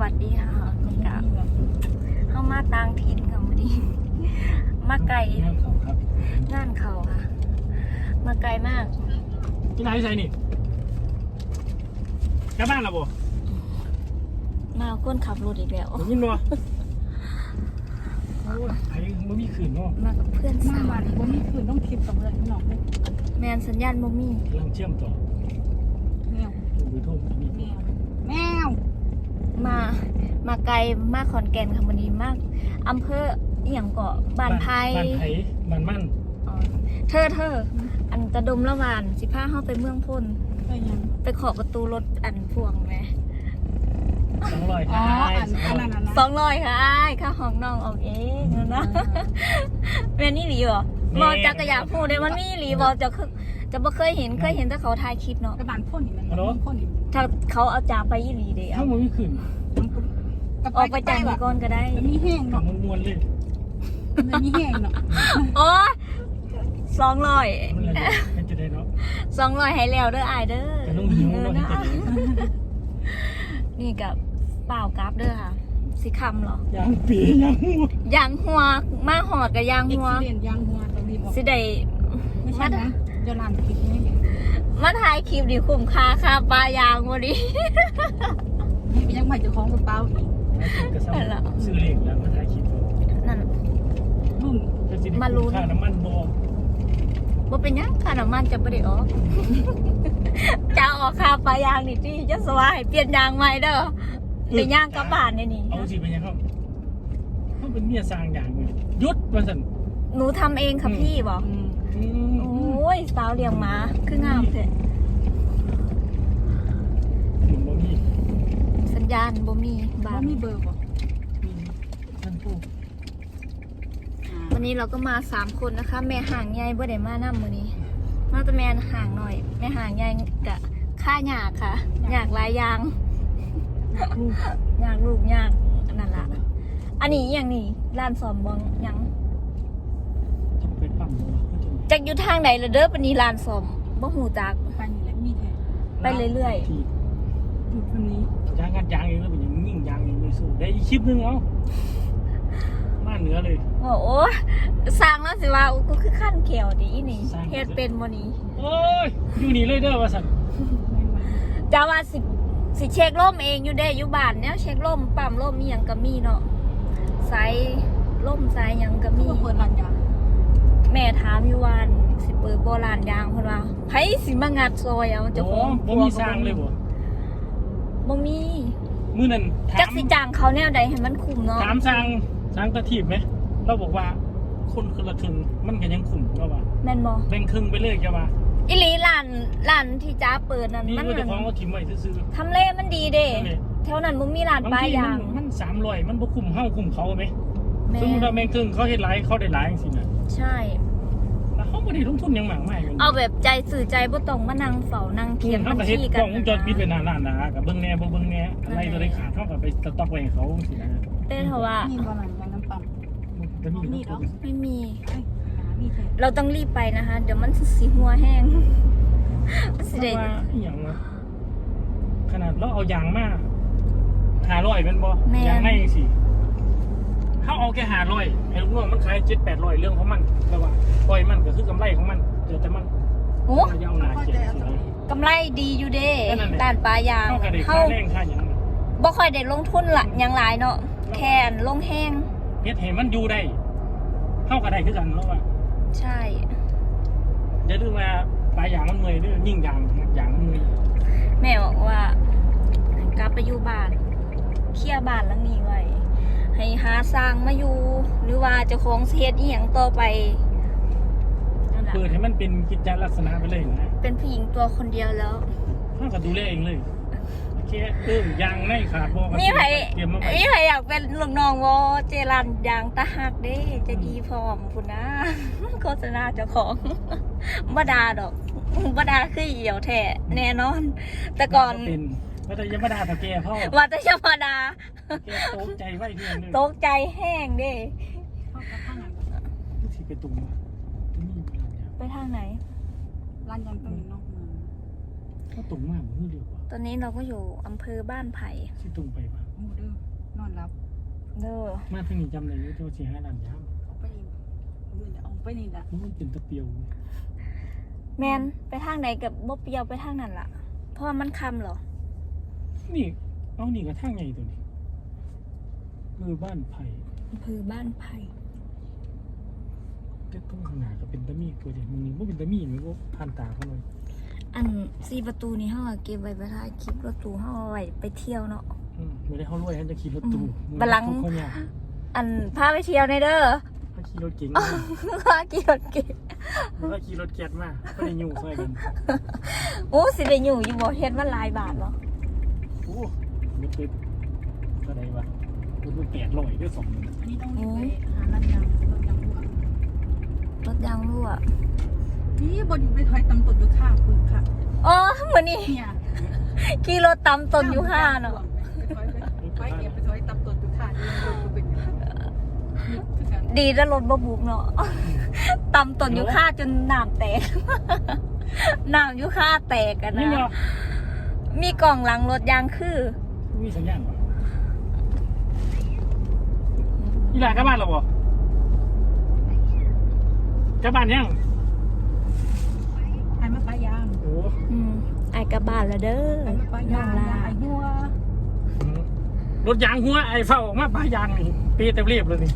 วัสดีค่ะนี่ค่ะเข้ามาต่างถิ่นค่ะวันนี้มาไกลงานเขาครับงานเขาค่ะ มาไกลมากที่ไหนใส่นี่กลับบ้านแล้วบ่มาเอาก้นขับรถอีกแล้วผมยินบ่โอ้ยไอ้บ่มีขืนเนาะมากับเพื่อนมาสาวบ้านบ่มีคืนต้องคิดสำเร็จหนอกเลยแมนสัญญาณโมมี่กำลังเชื่อมต่อแมวดูดูโทษมีแมวแมว มามาไกลมากขอนแก่นค่ะวันนี้มากอำเภออหย่างเกาะบ้านไผ่บ้านไผ่บ้านมั่นอ๋อเธอเธออันตะดมละวานสิพาเข้าไปเมืองพ้นก็ยังไปขอประตูรถอันพวงไหมสองร้อยอ๋อท้ายอันอันนั้นนะสองร้อยค่ะอ้ายค่าห้องน้องออกเองนะนะเป็นนี่หลีเหรอบอกจักรยานพูดเลยมันนี่หลีบอกจะคือ จะบ่เคยเห็นเคยเห็นแต่เขาถ่ายคลิปเนาะกระบานพ่นนี่มันพ่นนี่ถ้าเขาเอาจากไปยี่หลีเดียถ้าวบ่มีขืนออกไปจากนี้ก่อนก็ได้มันมีแห้งกับเนาะมันมวนเลยมันมีแห้งเนาะโอ้สองร้อยมันอะไรเป็นจะได้เนาะสองร้อยให้แล้วเด้ออายเด้อแต่ต้องหิวเนาะให้จะได้นี่กับเปล่ากราฟเด้อค่ะ สิคำเหรอยางปียางหัวยางหัวมาหอดกับยางอีกหัวสิเรียนยางหัวตรงนี้บอกสิได้ไม่ใช่นะ เดี๋ยวลานคิดนี่มาถ่ายคลิปดิคุ้มค่าค่าปลายางวันนี้นี่เป็นยังใหม่จะคล้องกระเป๋าอีกกระซ้ำซื้อเลขแล้วมาถ่ายคลิปนั่นรุ่นก็สิได้มาลุ้นค่าน้ำมันบ่ว่าเป็นหยังค่าน้ำมันจะไม่ได้ออกจะเอาออกค่าปลายางนี่ที่จะสวายเปลี่ยนยางใหม่เด้อเดี๋ยวยางกลับบ้านเนี่ยนี่เอาสิเป็นยังครับเขาเป็นเมียสร้างอย่างเลยยุดว่าซั่นหนูทำเองค่ะพี่บอกอืมอืมโอ้ ยสาวเลี้ยงหมาคืองามเถอะขืนบ่มีสัญญาณบ่มีบาบ่นมีเบอร์บ่ท่านผู้วันนี้เราก็มาสามคนนะคะ แม่ห่างใหญ่บ่ได้มานำมื้อนี้ มาแต่แม่ห่างหน่อย แม่ห่างใหญ่กะค่าหยากค่ะหยากหลายอย่างหยากลูกหยากนั่นล่ะอันนี้อหย่างนี้ร้านสอมบองหยัง จะไปปั๊มบ่วะก็ จะจักอยู่ทางไหนละเด้อปานนี้ร้านสอมบ่ฮู้จักไปนี่แหละมีแท้ไปเรื่อยที่อยู่คนนี้ยางงัดยางเองแล้วเป็นอย่างยิ่งยางเองไม่สู้ได้อีกคลิปหนึงเอามาเหนือเลยโอ้โหสร้างแล้วสิว่าอุ๊ยกูคือขั้นเขียวดิอีนี่สร้าง เฮ็ดเป็นบ่นี้โอ้ยอยู่นี่เลยเด้อว่าสันไม่มาจะว่าสิสิเช็คล่มเองอยู่เด้อยู่บ้านเนี่ยเช็คล่มปั๊มล่มมีหยังก็มีเนาะสายล่มสายหยังก็มีก็เปิดร้านยาง แม่ถามอยู่วาอันสิเปิดโบราณยางเพิ่นว่าไผสิมางัดซอยเอาเจ้าโอ้ของบ่มีสร้างเลยบ่บ่มีมื้อนั้นถาจักมสิจ้างเขาแนวใดให้มันคุ้มเนาะถามสร้างสร้างกระถีบไหมเราบอกว่าคนคนละครึ่งมันก็ยังคุ้มเราว่าแม่นบ่แบ่งครึ่งไปเลยแกว่าอีหลีร้านร้านที่จ้าเปิดนั่นนี่มันก็จะของเอาถิ่มไว้ซื่อทำเลมันดีเด้ๆนั่นแหละแถวนั้นบ่มีร้านบางป้ายทียางมันมัน300มันบ่คุ้มเฮาคุ้มเขาไหม แม่สมมุติว่าแม่งครึ่งเขาเฮ็ดหลายเขาได้หลายจังซี่น่ะใช่ แล้วเขาบ่ได้ลงทุนหยังมากมายกันเอาแบบใจสื่อใจบ่ต้องมานั่งเฝ้านั่งเขียนเขาบัญก็เฮ็ดชีกกัล้อนงวงจรปิดไว้หน้าร้านนะกับเบิ่งแหน่บ่เบิ่งแหน่อะไรตัวใดขาดเขาก็ไปสต็อกไว้ให้เขาจังซี่นะเต้นเพราะว่านี่บ่ร้านยางน้ำปั่น จะมีนี่เหรอ ไม่มีเอ้ยหามีแท้เราต้องรีบไปนะคะ เดี๋ยวมันสิหัวแห้งมันสิเพได้ราะว่าอหย่างวะขนาดเราเอายางมาหาร้อยเป็นบ่ยางในสิ เขาเอาแค่หาร้อยไอ้ลูกน้องมันขายเจ็ดแปดร้อยเรื่องของมันแต่ว่าปล่อยมันก็คือกำไรของมันเดี๋ยวแต่มันโอ้เราจะเอาหนาเข้าเขียใจนเอาสิตรงนี้กำไรดีอยู่เด้ก็นั่นแหละด้านปลายางเข้ากับเด็กเฮาค่าแรงค่าอย่างนั้นบ่ค่อยได้ลงทุนละหยังหลายเนาะแค่นลงแห้งเฮ็ดให้มันอยู่ได้เข้ากับได้คือกันแล้วว่าใช่ อย่าลืมว่าปลายยางมันเมื่อยเด้วยยิ่งยางยางมันเมื่อยแม่บอกว่า กลับไปอยู่บ้าน เคลียร์บ้านหลังนี้ไว้ ให้หาสร้างมาอยู่ หรือว่าเจ้าของสิเฮ็ดอีหยังต่อไปนั่นล่ะเปิดให้มันเป็นกิจจลักษณะไปเลยนะเป็นผู้หญิงตัวคนเดียวแล้วเขาก็ดูแลเองเลยโอเคเออยางในขาดบอกมีไผเตรียมมาไว้มีใครอยากเป็นลูกน้องวอเจรันยางตะหักเด้จะดีพร้อมคุณนะ โฆษณาเจ้าของบดาดอกบดาคือเหี่ยวแท้แน่นอน แต่ก่อน เป็น วัตยมดาตะแกพ่อวัตยมดาแกโต๊ะใจไว้เพียงนึงตกใจแห้งเด้เข้ากับข้างหลังสิไปตุ่มมาที่นี่เวลาเนี่ยไปทางไหน ร้านยางต้องอยู่นอกเมืองถ้าตุ่มมากมันเร็วกว่าตอนนี้เราก็อยู่อำเภอบ้านไผ่ที่ตุ่มไปปะโอ้เด้อเด้อมาทางนี้จำได้อยู่ที่ว่าสิหาร้านยามเอาไปนี่ดูเดี๋ยวเอาไปนี่แหละมันเป็นตะเปียวแมนไปทางไหนกับบ่เปียวไปทางนั้นล่ะเพราะว่ามันคำเหรอ นี่ เอานี่ก็ทางใหญ่ตัวนี้คือบ้านไผ่อำเภอบ้านไผ่แต่ตรงข้างหน้าก็เป็นตะมีตัวเดียวมึงนี่บ่เป็นตะมีมันก็ผ่านตาเขาเลยอันสี่ประตูนี้เฮาอะเก็บไว้ไปถ่ายคลิปรถตู้เฮาเอาไว้ไปเที่ยวเนาะ อืมไม่ได้เข้ารวยให้จะขี่รถตู้อืมบัลลังก์เขาเนี่ยอันพาไปเที่ยวในเด้อถ้าขี่รถเก๋งพากี่รถเก๋งถ้าขี่รถแก๊สมาก็ได้อยู่ซอยกัน โอ้สิได้อยู่อยู่บ่เฮ็ดมันหลายบาทบ่โอ้รถติดก็ได้วะรถมันแปดร้อยด้วยสองหมื่นอันนี้ต้องรีบไปหาร้านยางรถยางหัวรถยางรั่วนี่บนไปถอยตำตุดอยู่ข้างคุณค่ะอ๋อมื้อนี้เนี่ยขี่รถตำตนอยู่ห้าเนาะไปถอยไปถอยเก็บไปถอยตำตุดอยู่ข้างที่รถกูเป็นคือกันดีแล้วรถบ่บุกเนาะตำตนอยู่ค่าจนน้ำแตกน้ำอยู่ค่าแตกกันนี่นะเหรอ มีกล่องหลังรถยางคือมีสัญญาณปะอีหลานกลับบ้านแล้วบ่กลับบ้านยังไอ้มาปลายางโอ้อืมไอ้กลับบ้านแล้วเด้อไอ้มาปลาน้ยาองงลาไอ้หัวรถยางหัวไอ้เฝ้าออกมาปลายางนี่ปีเต็มเรียบเลยนี่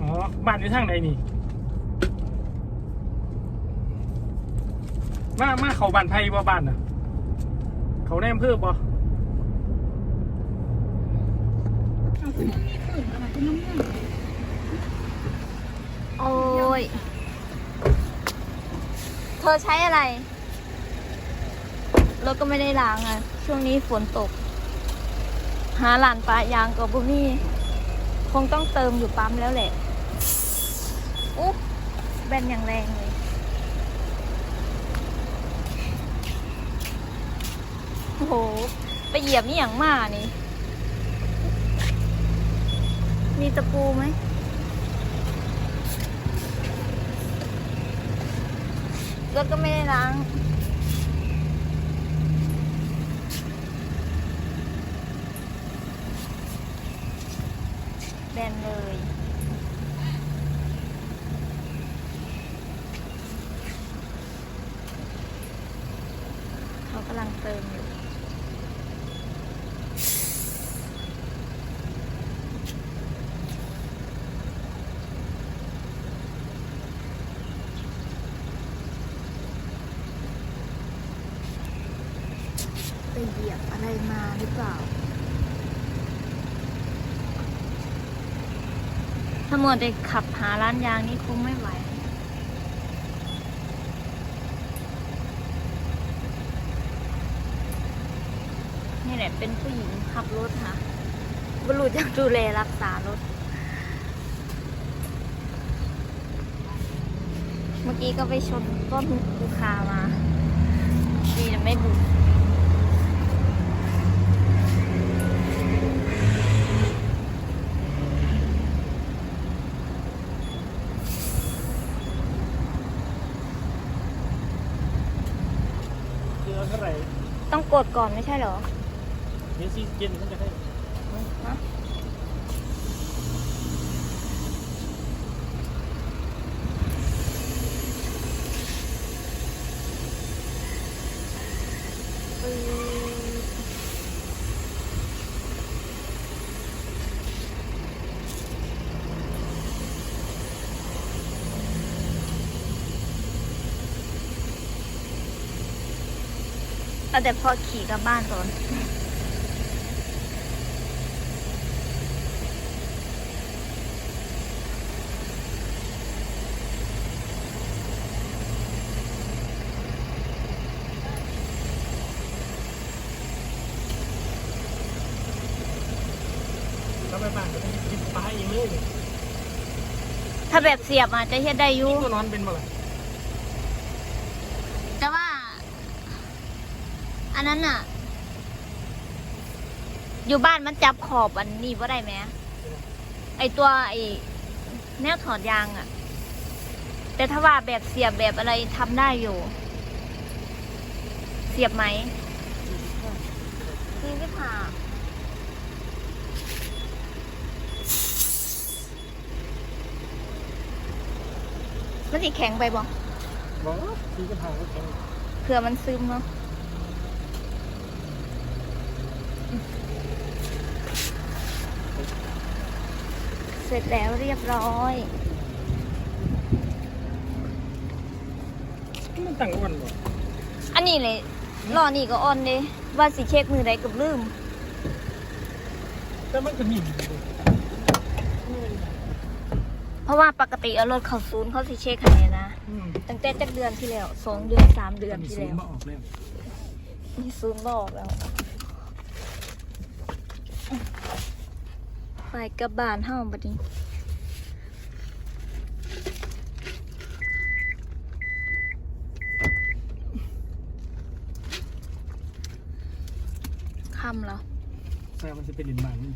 อ๋อบ้านอยู่ทางไหนนี่ มามาเขาบ้านไผ่บ่บ้านน่ะ เขาในอำเภอบ่เอาขึ้นมามีขึ้นอะไรขึ้นน้ำเงินโอ้ย เธอใช้อะไร รถก็ไม่ได้ล้างอะ ช่วงนี้ฝนตก หาหลานปลายางกับบุมี่คงต้องเติมอยู่ปั๊มแล้วแหละ อุ๊บแบนอย่างแรงเลย โห ไปเหยียบนี่อย่างมากนี่ มีตะปูไหมรถก็ไม่ได้ล้างแบนเลยเขากำลังเติมอยู่ ยียบอะไรมาหรือเปล่าถ้ามัวแต่ขับหาร้านยางนี่คงไม่ไหว นี่แหละเป็นผู้หญิงขับรถค่ะบรูจะดูแลรักษารถ เมื่อกี้ก็ไปชนต้นยูคามา ดีนะไม่บุก เดือเท่าไหร่ต้องกดก่อนไม่ใช่เหรอ เดี๋ยวซีเย็นมันจะได้ฮะ เอาแต่พอขี่กลับบ้านก่อน ก็ไปบ้านก็ต้องกินปลาเองเลยถ้าแบบเสียบอาจจะเฮ็ดได้อยู่ตัวนอนเป็นบ่ล่ะ อันนั้นอะ อยู่บ้านมันจับขอบอันนี้ว่าได้ไหมไอตัวไอแนวถอดยางอะ แต่ถ้าว่าแบบเสียบแบบอะไรทำได้อยู่ เสียบไหมมีไม่ผ่ามันสิแข็งไปบ่บ่สีก็ผ่าก็แข็งเผื่อมันซึมเนาะ เสร็จแล้วเรียบร้อย มันตั้งอ้วนบ่อันนี้เลยรอนี่ก็อ่อนเด้ว่าสิเช็คมือใดกับลืม แต่มันก็นิ่มอยู่เพราะว่าปกติเอารถเขาศูนย์เขาสิเช็คให้นะอืมตั้งแต่จักเดือนที่แล้วสองเดือนสามเดือนมีที่สูงแล้วมาออกแล้วมีศูนย์บอกแล้ว ไปกลับบ้านเฮาบัดนี้ค่ำแล้ว ใช่มันจะเป็นดินบานนี่